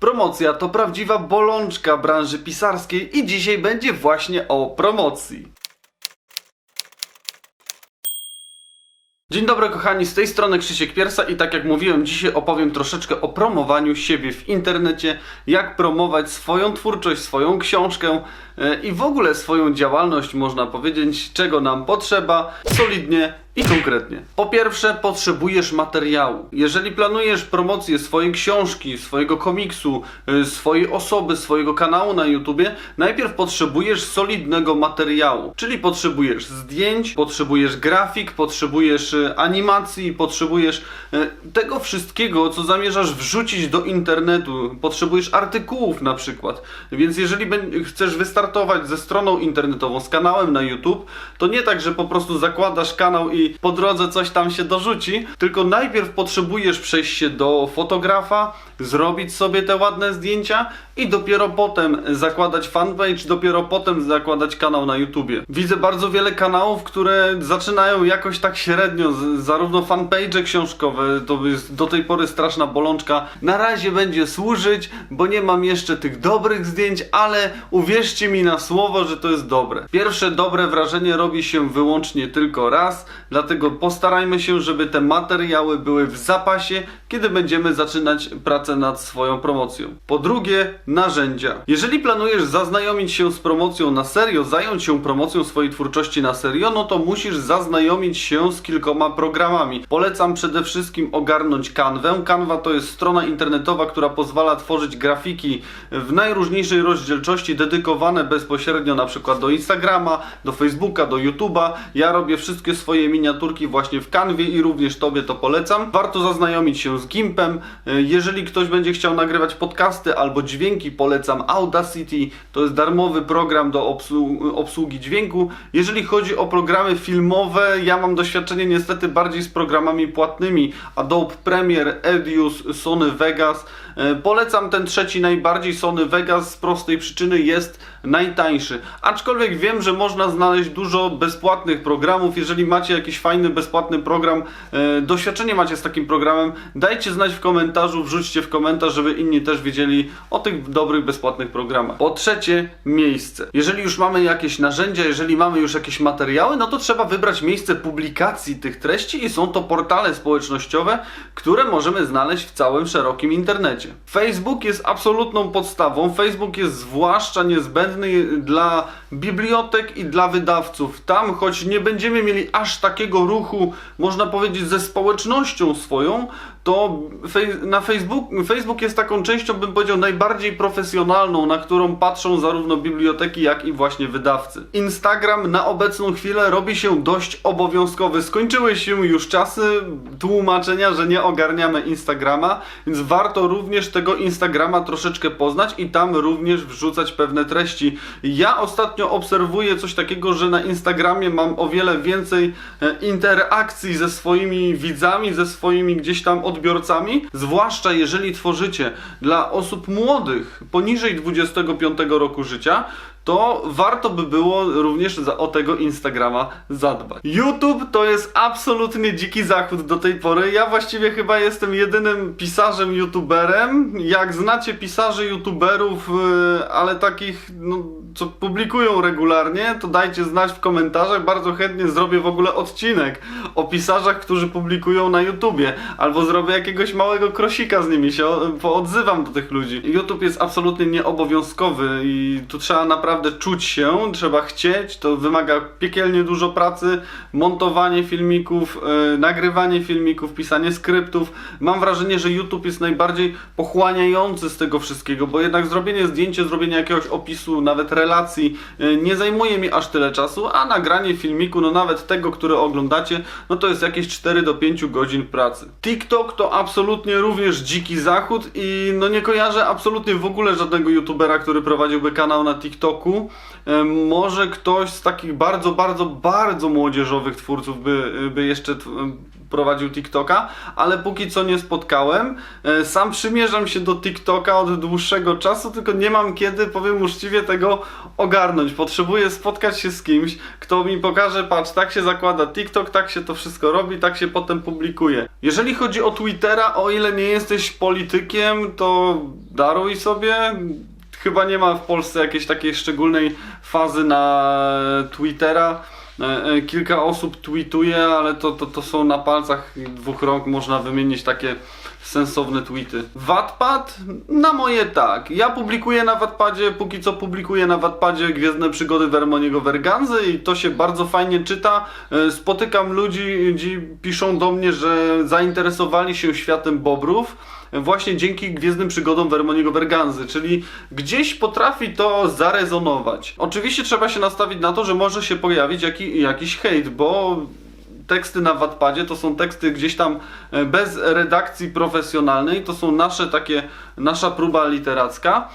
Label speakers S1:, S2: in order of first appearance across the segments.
S1: Promocja to prawdziwa bolączka branży pisarskiej i dzisiaj będzie właśnie o promocji. Dzień dobry kochani, z tej strony Krzysiek Piersa i tak jak mówiłem, dzisiaj opowiem troszeczkę o promowaniu siebie w internecie, jak promować swoją twórczość, swoją książkę e, i w ogóle swoją działalność, można powiedzieć, czego nam potrzeba, solidnie i konkretnie. Po pierwsze, potrzebujesz materiału. Jeżeli planujesz promocję swojej książki, swojego komiksu, y, swojej osoby, swojego kanału na YouTubie, najpierw potrzebujesz solidnego materiału. Czyli potrzebujesz zdjęć, potrzebujesz grafik, potrzebujesz y, animacji, potrzebujesz y, tego wszystkiego, co zamierzasz wrzucić do internetu. Potrzebujesz artykułów na przykład. Więc jeżeli chcesz wystartować ze stroną internetową, z kanałem na YouTube, to nie tak, że po prostu zakładasz kanał i po drodze coś tam się dorzuci, tylko najpierw potrzebujesz przejść się do fotografa, zrobić sobie te ładne zdjęcia i dopiero potem zakładać fanpage, dopiero potem zakładać kanał na YouTubie. Widzę bardzo wiele kanałów, które zaczynają jakoś tak średnio, zarówno fanpage książkowe, to jest do tej pory straszna bolączka. Na razie będzie służyć, bo nie mam jeszcze tych dobrych zdjęć, ale uwierzcie mi na słowo, że to jest dobre. Pierwsze dobre wrażenie robi się wyłącznie tylko raz, dlatego postarajmy się, żeby te materiały były w zapasie, kiedy będziemy zaczynać pracę nad swoją promocją. Po drugie, narzędzia. Jeżeli planujesz zaznajomić się z promocją na serio, zająć się promocją swojej twórczości na serio, no to musisz zaznajomić się z kilkoma programami. Polecam przede wszystkim ogarnąć Canwę. Canva to jest strona internetowa, która pozwala tworzyć grafiki w najróżniejszej rozdzielczości, dedykowane bezpośrednio na przykład do Instagrama, do Facebooka, do YouTube'a. Ja robię wszystkie swoje miniaturki właśnie w Canwie i również Tobie to polecam. Warto zaznajomić się z Gimpem. Jeżeli ktoś będzie chciał nagrywać podcasty albo dźwięki, polecam Audacity. To jest darmowy program do obsłu- obsługi dźwięku. Jeżeli chodzi o programy filmowe, ja mam doświadczenie niestety bardziej z programami płatnymi. Adobe Premiere, Edius, Sony Vegas. E, Polecam ten trzeci najbardziej, Sony Vegas, z prostej przyczyny jest najtańszy. Aczkolwiek wiem, że można znaleźć dużo bezpłatnych programów. Jeżeli macie jakiś fajny, bezpłatny program, e, doświadczenie macie z takim programem, dajcie znać w komentarzu, wrzućcie w komentarz, żeby inni też wiedzieli o tych dobrych, bezpłatnych programach. Po trzecie, miejsce. Jeżeli już mamy jakieś narzędzia, jeżeli mamy już jakieś materiały, no to trzeba wybrać miejsce publikacji tych treści i są to portale społecznościowe, które możemy znaleźć w całym szerokim internecie. Facebook jest absolutną podstawą. Facebook jest zwłaszcza niezbędny dla bibliotek i dla wydawców. Tam, choć nie będziemy mieli aż takiego ruchu, można powiedzieć, ze społecznością swoją, to na Facebook, Facebook jest taką częścią, bym powiedział, najbardziej profesjonalną, na którą patrzą zarówno biblioteki, jak i właśnie wydawcy. Instagram na obecną chwilę robi się dość obowiązkowy. Skończyły się już czasy tłumaczenia, że nie ogarniamy Instagrama, więc warto również tego Instagrama troszeczkę poznać i tam również wrzucać pewne treści. Ja ostatnio obserwuję coś takiego, że na Instagramie mam o wiele więcej e, interakcji ze swoimi widzami, ze swoimi gdzieś tam odbiorcami, zwłaszcza jeżeli tworzycie dla osób młodych, poniżej 25 roku życia, to warto by było również za, o tego Instagrama zadbać. YouTube to jest absolutnie dziki zachód do tej pory. Ja właściwie chyba jestem jedynym pisarzem youtuberem. Jak znacie pisarzy youtuberów, yy, ale takich, no, co publikują regularnie, to dajcie znać w komentarzach. Bardzo chętnie zrobię w ogóle odcinek o pisarzach, którzy publikują na YouTubie. Albo zrobię jakiegoś małego krosika z nimi, się poodzywam do tych ludzi. YouTube jest absolutnie nieobowiązkowy i tu trzeba naprawdę czuć się, trzeba chcieć, to wymaga piekielnie dużo pracy, montowanie filmików, yy, nagrywanie filmików, pisanie skryptów. Mam wrażenie, że YouTube jest najbardziej pochłaniający z tego wszystkiego, bo jednak zrobienie zdjęcia, zrobienie jakiegoś opisu, nawet relacji yy, nie zajmuje mi aż tyle czasu, a nagranie filmiku, no nawet tego, który oglądacie, no to jest jakieś 4 do 5 godzin pracy. TikTok to absolutnie również dziki zachód i no nie kojarzę absolutnie w ogóle żadnego youtubera, który prowadziłby kanał na TikToku. E, Może ktoś z takich bardzo, bardzo, bardzo młodzieżowych twórców by, by jeszcze prowadził TikToka, ale póki co nie spotkałem. E, Sam przymierzam się do TikToka od dłuższego czasu, tylko nie mam kiedy, powiem uczciwie, tego ogarnąć. Potrzebuję spotkać się z kimś, kto mi pokaże, patrz, tak się zakłada TikTok, tak się to wszystko robi, tak się potem publikuje. Jeżeli chodzi o Twittera, o ile nie jesteś politykiem, to daruj sobie. Chyba nie ma w Polsce jakiejś takiej szczególnej fazy na Twittera. E, e, Kilka osób tweetuje, ale to, to, to są na palcach dwóch rąk można wymienić takie sensowne tweety. Wattpad? Na moje tak. Ja publikuję na Wattpadzie, póki co publikuję na Wattpadzie Gwiezdne Przygody Wermoniego Werganzy i to się bardzo fajnie czyta. E, Spotykam ludzi, ci piszą do mnie, że zainteresowali się światem bobrów właśnie dzięki Gwiezdnym Przygodom Wermoniego Werganzy, czyli gdzieś potrafi to zarezonować. Oczywiście trzeba się nastawić na to, że może się pojawić jaki, jakiś hejt, bo teksty na Wattpadzie to są teksty gdzieś tam e, bez redakcji profesjonalnej, to są nasze takie, nasza próba literacka.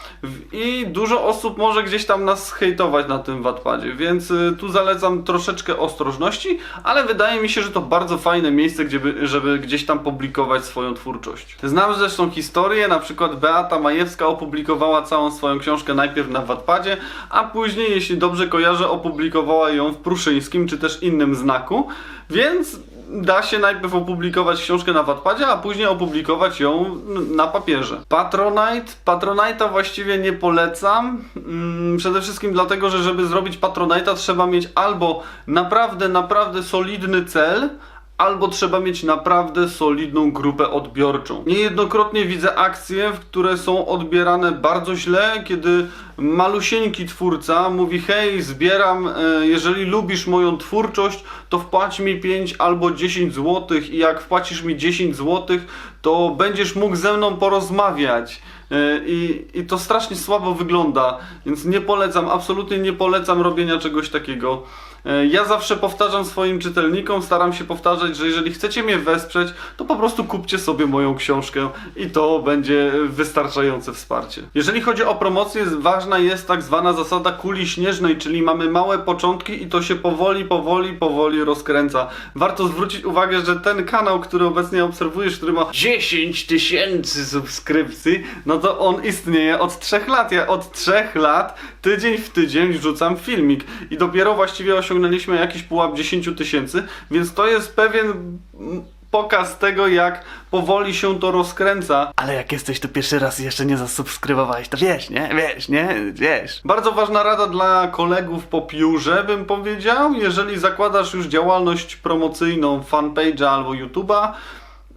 S1: I dużo osób może gdzieś tam nas hejtować na tym Wattpadzie, więc y, tu zalecam troszeczkę ostrożności, ale wydaje mi się, że to bardzo fajne miejsce, żeby gdzieś tam publikować swoją twórczość. Znam zresztą historię, na przykład Beata Majewska opublikowała całą swoją książkę najpierw na Wattpadzie, a później, jeśli dobrze kojarzę, opublikowała ją w Pruszyńskim czy też innym znaku, więc da się najpierw opublikować książkę na Wattpadzie, a później opublikować ją na papierze. Patronite? Patronite'a właściwie nie polecam. Mm, Przede wszystkim dlatego, że żeby zrobić Patronite'a trzeba mieć albo naprawdę, naprawdę solidny cel, albo trzeba mieć naprawdę solidną grupę odbiorczą. Niejednokrotnie widzę akcje, które są odbierane bardzo źle, kiedy malusieńki twórca mówi hej, zbieram, e, jeżeli lubisz moją twórczość, to wpłać mi 5 albo 10 zł i jak wpłacisz mi 10 zł, to będziesz mógł ze mną porozmawiać. E, I, I to strasznie słabo wygląda, więc nie polecam, absolutnie nie polecam robienia czegoś takiego. E, Ja zawsze powtarzam swoim czytelnikom, staram się powtarzać, że jeżeli chcecie mnie wesprzeć, to po prostu kupcie sobie moją książkę i to będzie wystarczające wsparcie. Jeżeli chodzi o promocję, ważna jest tak zwana zasada kuli śnieżnej, czyli mamy małe początki i to się powoli, powoli, powoli rozkręca. Warto zwrócić uwagę, że ten kanał, który obecnie obserwujesz, który ma 10 tysięcy subskrypcji, no to on istnieje od 3 lat. Ja od 3 lat tydzień w tydzień wrzucam filmik i dopiero właściwie osiągnęliśmy jakiś pułap 10 tysięcy, więc to jest pewien pokaz tego, jak powoli się to rozkręca.
S2: Ale jak jesteś tu pierwszy raz i jeszcze nie zasubskrybowałeś, to wiesz, nie? Wiesz, nie? Wiesz.
S1: Bardzo ważna rada dla kolegów po piórze, bym powiedział. Jeżeli zakładasz już działalność promocyjną, fanpage'a albo YouTube'a,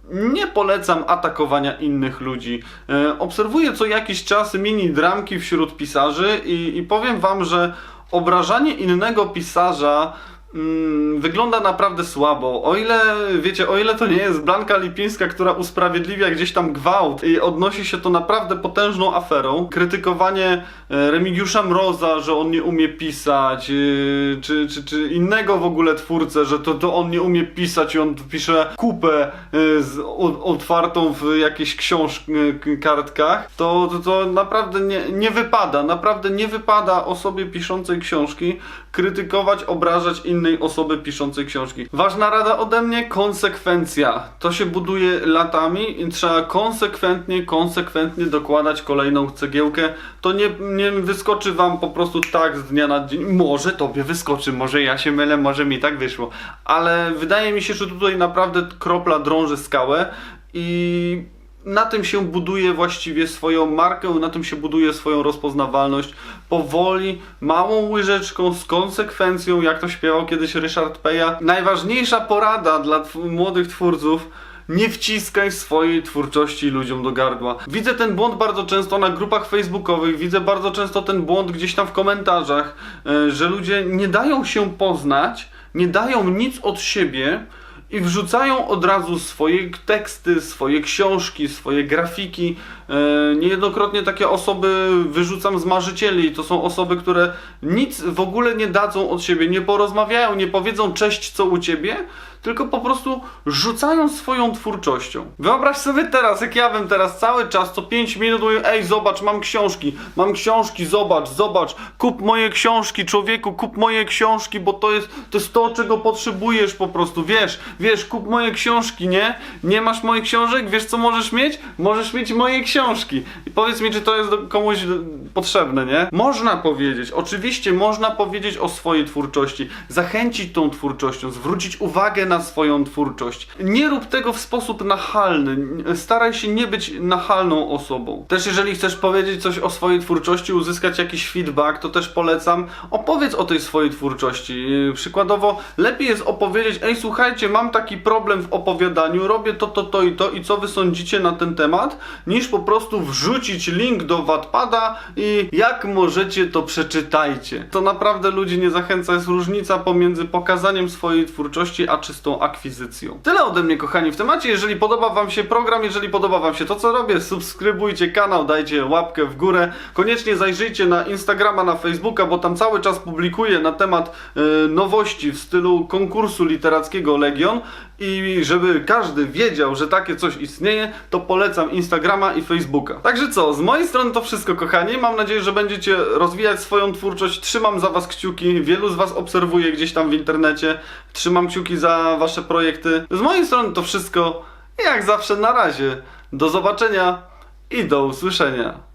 S1: nie polecam atakowania innych ludzi. E, obserwuję co jakiś czas mini dramki wśród pisarzy i, i powiem wam, że obrażanie innego pisarza mm, wygląda naprawdę słabo. O ile, wiecie, o ile to nie jest Blanka Lipińska, która usprawiedliwia gdzieś tam gwałt i odnosi się to naprawdę potężną aferą. Krytykowanie e, Remigiusza Mroza, że on nie umie pisać, yy, czy, czy, czy innego w ogóle twórcę, że to, to on nie umie pisać i on pisze kupę yy, z, otwartą w jakichś książ yy, kartkach, to, to, to naprawdę nie, nie wypada, naprawdę nie wypada osobie piszącej książki krytykować, obrażać innej osoby piszącej książki. Ważna rada ode mnie, konsekwencja. To się buduje latami i trzeba konsekwentnie, konsekwentnie dokładać kolejną cegiełkę. To nie, nie wyskoczy wam po prostu tak z dnia na dzień. Może tobie wyskoczy, może ja się mylę, może mi tak wyszło. Ale wydaje mi się, że tutaj naprawdę kropla drąży skałę i na tym się buduje właściwie swoją markę, na tym się buduje swoją rozpoznawalność. Powoli, małą łyżeczką, z konsekwencją, jak to śpiewał kiedyś Ryszard Peja. Najważniejsza porada dla młodych twórców. Nie wciskaj swojej twórczości ludziom do gardła. Widzę ten błąd bardzo często na grupach facebookowych, widzę bardzo często ten błąd gdzieś tam w komentarzach, e, że ludzie nie dają się poznać, nie dają nic od siebie, i wrzucają od razu swoje teksty, swoje książki, swoje grafiki. E, Niejednokrotnie takie osoby wyrzucam z marzycieli. To są osoby, które nic w ogóle nie dadzą od siebie, nie porozmawiają, nie powiedzą cześć co u ciebie, tylko po prostu rzucają swoją twórczością. Wyobraź sobie teraz, jak ja bym teraz cały czas, co 5 minut mówił, ej zobacz, mam książki, mam książki, zobacz, zobacz, kup moje książki, człowieku, kup moje książki, bo to jest, to jest to, czego potrzebujesz po prostu, wiesz, wiesz, kup moje książki, nie? Nie masz moich książek, wiesz co możesz mieć? Możesz mieć moje książki. I powiedz mi, czy to jest komuś e, potrzebne, nie? Można powiedzieć, oczywiście można powiedzieć o swojej twórczości, zachęcić tą twórczością, zwrócić uwagę na swoją twórczość. Nie rób tego w sposób nachalny, staraj się nie być nachalną osobą. Też jeżeli chcesz powiedzieć coś o swojej twórczości, uzyskać jakiś feedback, to też polecam, opowiedz o tej swojej twórczości. Przykładowo, lepiej jest opowiedzieć, ej słuchajcie, mam taki problem w opowiadaniu, robię to, to, to i to i co wy sądzicie na ten temat, niż po prostu wrzucić link do Wattpada i jak możecie to przeczytajcie. To naprawdę ludzi nie zachęca, jest różnica pomiędzy pokazaniem swojej twórczości, a czystą akwizycją. Tyle ode mnie kochani w temacie, jeżeli podoba wam się program, jeżeli podoba wam się to co robię, subskrybujcie kanał, dajcie łapkę w górę, koniecznie zajrzyjcie na Instagrama, na Facebooka, bo tam cały czas publikuję na temat e, nowości w stylu konkursu literackiego Legion i żeby każdy wiedział, że takie coś istnieje, to polecam Instagrama i Facebooka. Także co, z mojej strony to wszystko kochani, mam nadzieję, że będziecie rozwijać swoją twórczość, trzymam za was kciuki, wielu z was obserwuję gdzieś tam w internecie, trzymam kciuki za wasze projekty. Z mojej strony to wszystko, jak zawsze na razie, do zobaczenia i do usłyszenia.